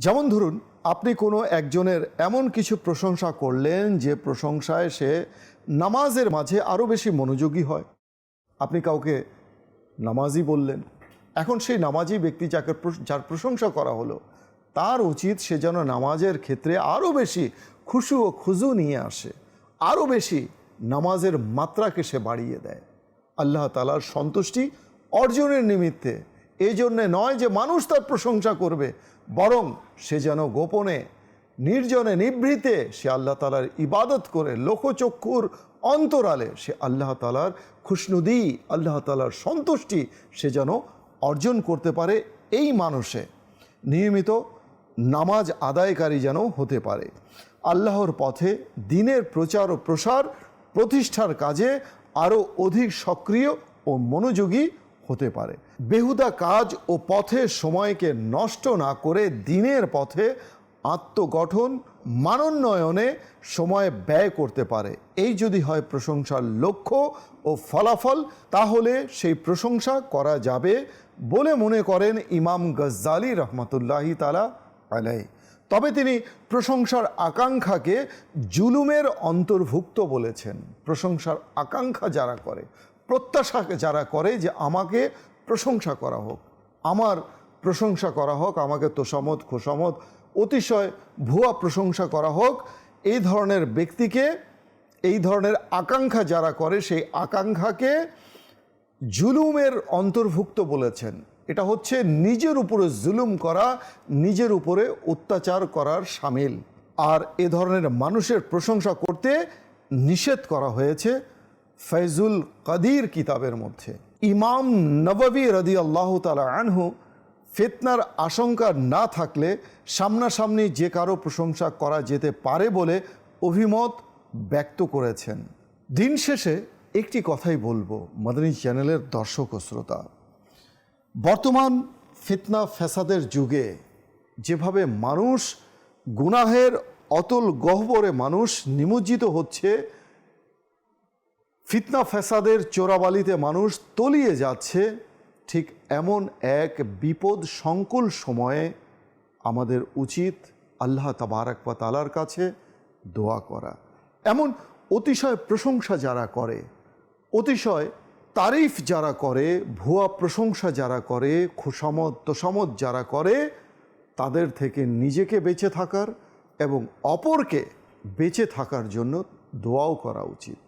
যেমন ধরুন, আপনি কোনো একজনের এমন কিছু প্রশংসা করলেন যে প্রশংসায় সে নামাজের মাঝে আরও বেশি মনোযোগী হয়। আপনি কাউকে নামাজি বললেন। এখন সেই নামাজি ব্যক্তি যাকে যার প্রশংসা করা হলো, তার উচিত সে যেন নামাজের ক্ষেত্রে আরও বেশি খুশু ও খুজু নিয়ে আসে আরও বেশি নামাজের মাত্রাকে সে বাড়িয়ে দেয়। আল্লাহ তালার সন্তুষ্টি অর্জনের নিমিত্তে এই জন্যে নয় যে মানুষ তার প্রশংসা করবে, বরং সে যেন গোপনে, নির্জনে, নিভৃতে সে আল্লাহ তালার ইবাদত করে, লোকচক্ষুর অন্তরালে সে আল্লাহ তালার খুশনুদি, আল্লাহ তালার সন্তুষ্টি সে যেন অর্জন করতে পারে এই মানুষে। নিয়মিত নামাজ আদায়কারী যেন হতে পারে। আল্লাহর পথে দিনের প্রচার ও প্রসার, প্রতিষ্ঠার কাজে আরও অধিক সক্রিয় ও মনোযোগী হতে পারে। বেহুদা কাজ ও পথে সময়কে নষ্ট না করে দিনের পথে আত্মগঠন, মানোন্নয়নে সময় ব্যয় করতে পারে। এই যদি হয় প্রশংসার লক্ষ্য ও ফলাফল, তাহলে সেই প্রশংসা করা যাবে বলে মনে করেন ইমাম গজ্জালি রহমতুল্লাহি তালা আলাই তবে তিনি প্রশংসার আকাঙ্ক্ষাকে জুলুমের অন্তর্ভুক্ত বলেছেন। প্রশংসার আকাঙ্ক্ষা যারা করে প্রত্যাশা যারা করে যে আমাকে প্রশংসা করা হোক, আমার প্রশংসা করা হোক, আমাকে তোষামত খোসামত অতিশয় ভুয়া প্রশংসা করা হোক, এই ধরনের ব্যক্তিকে, এই ধরনের আকাঙ্ক্ষা যারা করে, সেই আকাঙ্ক্ষাকে জুলুমের অন্তর্ভুক্ত বলেছেন। এটা হচ্ছে নিজের উপরে জুলুম করা, নিজের উপরে অত্যাচার করার সামিল। আর এ ধরনের মানুষের প্রশংসা করতে নিষেধ করা হয়েছে। ফৈজুল কাদির কিতাবের মধ্যে। ইমাম নববী রদি আল্লাহ তালা আনহু ফেতনার আশঙ্কা না থাকলে সামনাসামনি যে কারও প্রশংসা করা যেতে পারে বলে অভিমত ব্যক্ত করেছেন। দিন শেষে একটি কথাই বলব, মাদানী চ্যানেলের দর্শক ও শ্রোতা। বর্তমান ফিতনা ফ্যাসাদের যুগে যেভাবে মানুষ গুনাহের অতল গহ্বরে মানুষ নিমজ্জিত হচ্ছে ফিতনা ফ্যাসাদের চোরাবালিতে মানুষ তলিয়ে যাচ্ছে, ঠিক এমন এক বিপদ সংকুল সময়ে আমাদের উচিত আল্লাহ তাবারাক বা তালার কাছে দোয়া করা। এমন অতিশয় প্রশংসা যারা করে, অতিশয় তারিফ যারা করে, ভুয়া প্রশংসা যারা করে খুশামত তোষামত যারা করে, তাদের থেকে নিজেকে বেঁচে থাকার এবং অপরকে বেঁচে থাকার জন্য দোয়াও করা উচিত।